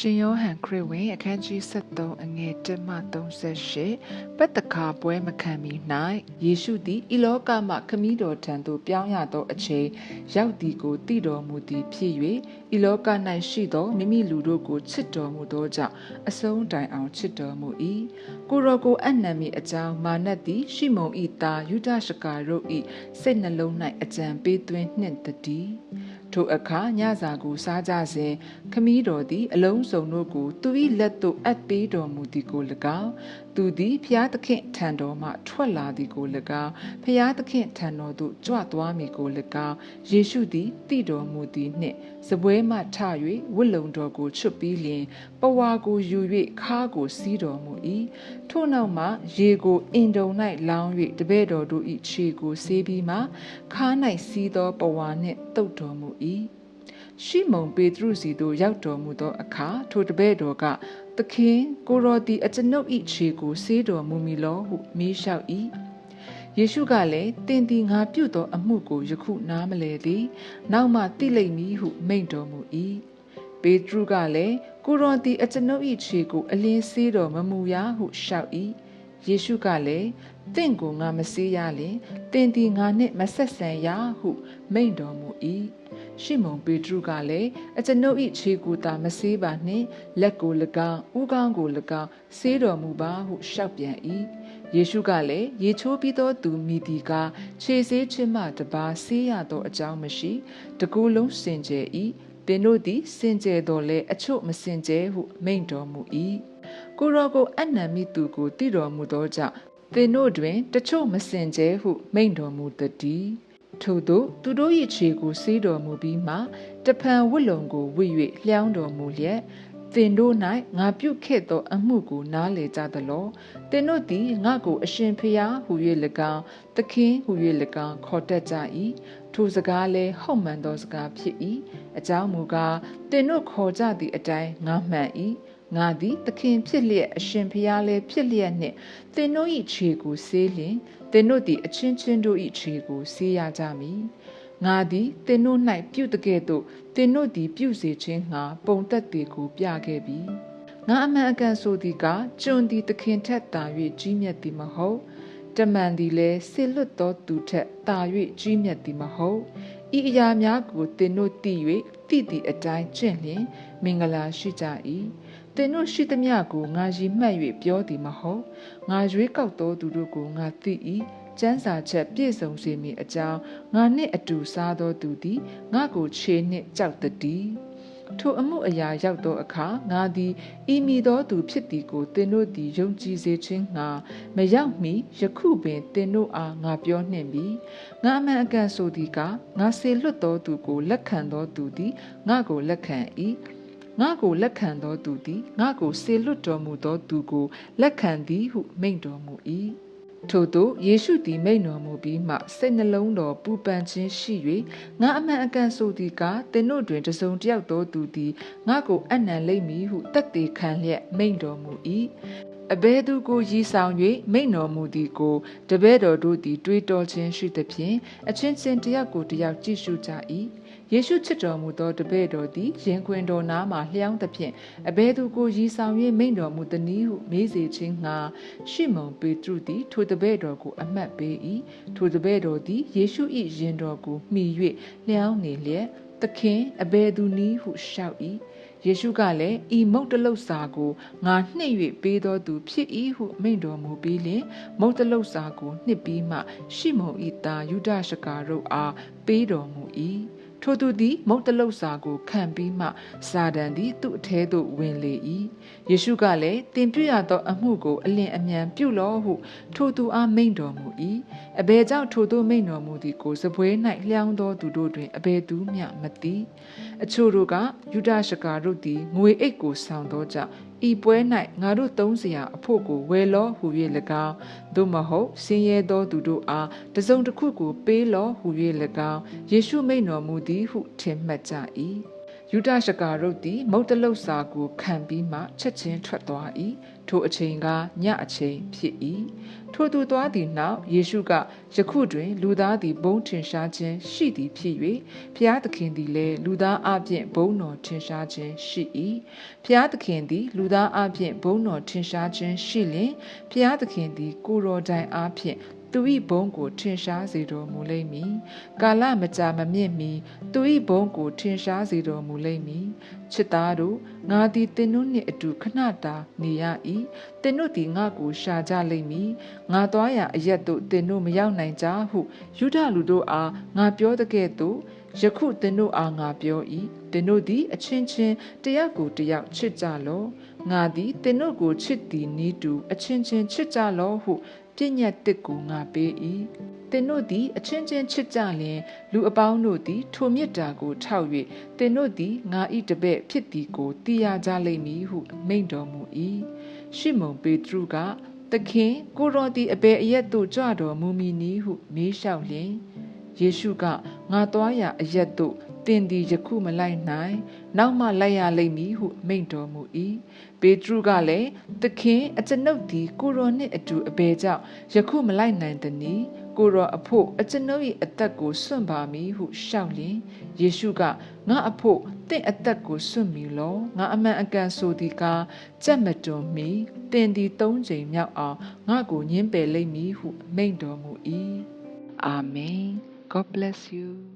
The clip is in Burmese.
ရှင်ယောဟန်ခရစ်ဝင်အခန်းကြီး73အငယ်1မှ38ပတ်တခါပွဲမခံမီ၌ယေရှုသည်ဤလောကမှခမည်းတော်ထံသို့ပြောင်းရသောအချိန်ရောက်သည်ကိုသိတော်မူသည်ဖြစ်၍ဤလောက၌ရှိသောမိမိလူတို့ကိုချစ်တော်မူသောကြောင့်အဆုံးတိုင်အောင်ချစ်တော်မူ၏ကိုရောကိုအနံ့မီအကြောင်းမာနသည်ရှိမုန်ဤသားယူဒရှကာတို့ဤစိတ်နှလုံး၌အကြံပေးသွင်းနှင့်တည်း ထိုအခါညစာကိုစားကြစဉ်ခမည်းတော်သည် အလုံးစုံတို့ကိုသူ၏လက်သို့အပ်ပေးတော်မူသည်ကို၎င်း သူသည်ဖျားသခင်ထံတော်မှထွက်လာသည်ကို၎င်းဖျားသခင်ထံတော်သို့ကြွသွားမည်ကို၎င်းယေရှုသည်တည်တော်မူသည်နှင့်စပွဲမှထ၍ဝတ်လုံတော်ကိုချွတ်ပြီးလျင်ပဝါကိုယူ၍ခါးကိုစီးတော်မူ၏ထို့နောက်မှရေကိုအင်တုံ၌လောင်း၍တပည့်တော်တို့၏ခြေကိုဆေးပြီးမှခါး၌စီးသောပဝါနှင့်တုပ်တော်မူ၏ရှိမုန်ပေတရုစီသို့ရောက်တော်မူသောအခါထိုတပည့်တော်က သခင်ကိုရောသည်အကျွန်ုပ်၏ခြေကိုဆေးတော်မူမည်လောဟုမေးလျှောက်၏ယေရှုကလည်းတင်တီငါပြုတ်သောအမှုကိုယခုနားမလဲသည်နောက်မှသိလိမ့်မည်ဟုမိန့်တော်မူ၏ပေတရုကလည်းကိုရောသည်အကျွန်ုပ်၏ခြေကိုအလင်းဆေးတော်မမူရဟုလျှောက်၏ယေရှုကလည်း တင့်ကိုငါမဆေးရလင်တင်တီငါနှင့်မဆက်ဆံရဟုမိန့်တော်မူ၏ရှိမုန်ပေတရုကလည်းအကျွန်ုပ်၏ခြေကိုသာမဆေးပါနှင့်လက်ကို၎င်းဥကောင်းကို၎င်းဆေးတော်မူပါဟုလျှောက်ပြန်၏ယေရှုကလည်းရေချိုးပြီးသောသူမိဒီကခြေဆေးခြင်းမှတပါဆေးရသောအကြောင်းမရှိတကူလုံးစင်ကြယ်၏သင်တို့သည်စင်ကြယ်တော်လဲအချို့မစင်ကြယ်ဟုမိန့်တော်မူ၏ကိုရောကိုအနံမိသူကိုတည်တော်မူသောကြောင့် သင်တို့တွင်တချို့မစင်ကြဲဟု မိန့်တော်မူသည်ထို့သောသူတို့၏ခြေကိုဆေးတော်မူပြီးမှတဖန်ဝတ်လုံကိုဝိ၍လျှောင်းတော်မူလျက်သင်တို့၌ငါပြုခဲ့သောအမှုကိုနားလေကြသလောသင်တို့သည်ငါကိုအရှင်ဖျားဟူ၍၎င်းသခင်ဟူ၍၎င်းခေါ်တတ်ကြ၏ထိုစကားလည်းဟုတ်မှန်သောစကားဖြစ်၏အကြောင်းမူကားသင်တို့ခေါ်ကြသည့်အတိုင်းငါမှန်၏ ငါသည်သခင်ဖြစ်လျက်အရှင်ဖျားလည်းဖြစ်လျက်နှင့်သင်တို့၏ခြေကိုဆေးလျင်သင်တို့သည်အချင်းချင်းတို့၏ခြေကိုဆေးရကြမည်ငါသည်သင်တို့၌ပြုတကဲ့သို့သင်တို့သည်ပြုစေခြင်းငှာပုံသက်သည်ကိုပြခဲ့ပြီငါအမှန်အကန်ဆိုသည်ကကျွန်သည်သခင်ထက်သာ၍ကြီးမြတ်သည်မဟုတ်တမန်သည်လည်းဆစ်လွတ်သောသူထက်သာ၍ကြီးမြတ်သည်မဟုတ်ဤအရာများကိုသင်တို့သိ၍သိသည့်အတိုင်းကျင့်လျင်မင်္ဂလာရှိကြ၏ သင်တို့ရှိသမျှကိုငါရည်မှတ်၍ပြောသည်မဟုတ်ငါရွေးကောက်သောသူတို့ကိုငါသိ၏ကျမ်းစာချက်ပြည့်စုံစေမည်အကြောင်းငါနှင့်အတူစားသောသူသည်ငါကိုခြေနှင့်ကြောက်တည်းထိုအမှုအရာရောက်သောအခါငါသည်ဤမိသောသူဖြစ်သည်ကိုသင်တို့သည်ယုံကြည်စေခြင်းငါမရောက်မီယခုပင်သင်တို့အားငါပြောနှင့်ပြီငါအမှန်အကန်ဆိုသည်ကငါစေလွတ်သောသူကိုလက်ခံသောသူသည်ငါကိုလက်ခံ၏ ငါကိုလက်ခံသောသူသည်ငါကိုစေလွတ်တော်မူသောသူကိုလက်ခံသည်ဟုမိန့်တော်မူ၏ထို့သောယေရှုသည်မိန့်တော်မူပြီးမှစိတ်နှလုံးတော်ပူပန်ခြင်းရှိ၍ငါအမှန်အကန်ဆိုသည်ကသင်တို့တွင်တစုံတစ်ယောက်သောသူသည်ငါကိုအနံလိမ့်မည်ဟုတတ်သေးခံလျက်မိန့်တော်မူ၏အဘဲသူကိုရည်ဆောင်၍မိန့်တော်မူသည်ကိုတပည့်တော်တို့သည် တွေးတောခြင်းရှိသဖြင့်အချင်းချင်းတယောက်ကိုတယောက်ကြည့်ရှုကြ၏ ယေရှုချစ်တော်မူသောတပည့်တော်သည်ရင်ခွင်တော်နားမှလျှောင်းသဖြင့်အဘဲသူကိုရည်ဆောင်၍မိန့်တော်မူသည်နည်းဟုမေးစေခြင်းငှာရှီမုန်ပေတရုသည်ထိုတပည့်တော်ကိုအမှတ်ပေး၏ထိုတပည့်တော်သည်ယေရှု၏ရင်တော်ကိုမှီ၍လျှောင်းနေလျက်သခင်အဘဲသူနည်းဟုလျှောက်၏ယေရှုကလည်းဤမုတ်တလုတ်စာကိုငါနှိမ့်၍ပေးတော်သူဖြစ်၏ဟုမိန့်တော်မူပြီးလျှင်မုတ်တလုတ်စာကိုနှစ်ပြီးမှ ရှီမုန်ဤသားယူဒရှကာတို့အားပေးတော်မူ၏ ထိုသူသည် မုတ်တလုတ်စာကိုခံပြီးမှစာတန်သည်သူ့အထဲသို့ဝင်လေ၏ယေရှုကလည်းတင်ပြရသောအမှုကိုအလင်အမြန်ပြုလော့ဟု ထိုသူအားမိန့်တော်မူ၏အဘယ်ကြောင့်ထိုသူမိန့်တော်မူသည်ကိုစပွဲ၌လျောင်းသောသူတို့တွင်အဘယ်သူမျှမသိအချို့တို့ကယူဒရှကာတို့သည်ငွေအိတ်ကိုဆောင်သောကြောင့် ဤပွဲ၌ငါတို့သုံးစရာအဖို့ကိုဝယ်လောဟူ၍၎င်းသို့မဟုတ်ဆင်းရဲသောသူတို့အားတစုံတစ်ခုကိုပေးလောဟူ၍၎င်းယေရှုမိန့်တော်မူသည်ဟုထင်မှတ်ကြ၏ ယူယူဒရှကာရုတ်သည်မုတ်တလုတ်စာကိုခံပြီးမှချက်ချင်းထွက်သွား၏ထိုအချိန်ကညအချိန်ဖြစ်၏ထိုသူသွားသည့်နောက်ယေရှုကယခုတွင် လူသားသည်ဘုံထင်ရှားခြင်းရှိသည်ဖြစ်၍ဖျားသခင်သည်လည်းလူသားအပြင်ဘုံတော်ထင်ရှားခြင်းရှိ၏ဖျားသခင်သည်လူသားအပြင်ဘုံတော်ထင်ရှားခြင်းရှိလျင်ဖျားသခင်သည်ကိုတော်တိုင်အပြင် သူ၏ဘုံကိုထင်ရှားစေတော်မူလိမ့်မည်ကာလမကြာမမြင့်မီသူ၏ဘုံကိုထင်ရှားစေတော်မူလိမ့်မည်ချစ်သားတို့ငါသည်သင်တို့နှင့်အတူခဏတာနေရ၏သင်တို့သည်ငါကိုရှာကြလိမ့်မည်ငါသွားရာအရက်သို့သင်တို့မရောက်နိုင်ကြဟုယူဒလူတို့အားငါပြောတဲ့ကဲ့သို့ယခုသင်တို့အားငါပြော၏သင်တို့သည်အချင်းချင်းတယောက်ကိုတယောက်ချစ်ကြလောငါသည်သင်တို့ကိုချစ်သည်နီးတူအချင်းချင်းချစ်ကြလောဟု ပြည့်ညတ်တစ်ကိုငါပေး၏သင်တို့သည်အချင်းချင်းချစ်ကြလျင်လူအပေါင်းတို့သည်ထိုမေတ္တာကိုထောက်၍သင်တို့သည်ငါ၏တပည့်ဖြစ်သည်ကိုသိရကြလိမ့်မည်ဟုမိန့်တော်မူ၏ရှေမုန်ပေတရုကသခင်ကိုရောသည်အဘယ်အရက်သို့ကြွတော်မူမည်နည်းဟုမေးလျှောက်လျင်ယေရှုကငါသွားရာအရက်သို့ တင်သည်ယခုမလိုက်နိုင် နောက်မှလိုက်ရလိမ့်မည်ဟုမိန့်တော်မူ၏ပေတရုကလည်းသခင်အကျွန်ုပ်သည်ကိုရောနှင့်အတူအဘယ်ကြောင့်ယခုမလိုက်နိုင်သနည်းကိုရောအဖို့အကျွန်ုပ်၏အသက်ကိုစွန့်ပါမည်ဟုရှောက်လျင်ယေရှုကငါအဖို့တင့်အသက်ကိုစွန့်မည်လောငါအမှန်အကန်ဆိုသည်ကားကြက်မတွန်မီတင်သည်၃ချိန်မြောက်အောင်ငါကိုညှင်းပယ်လိမ့်မည်ဟုမိန့်တော်မူ၏အာမင် God bless you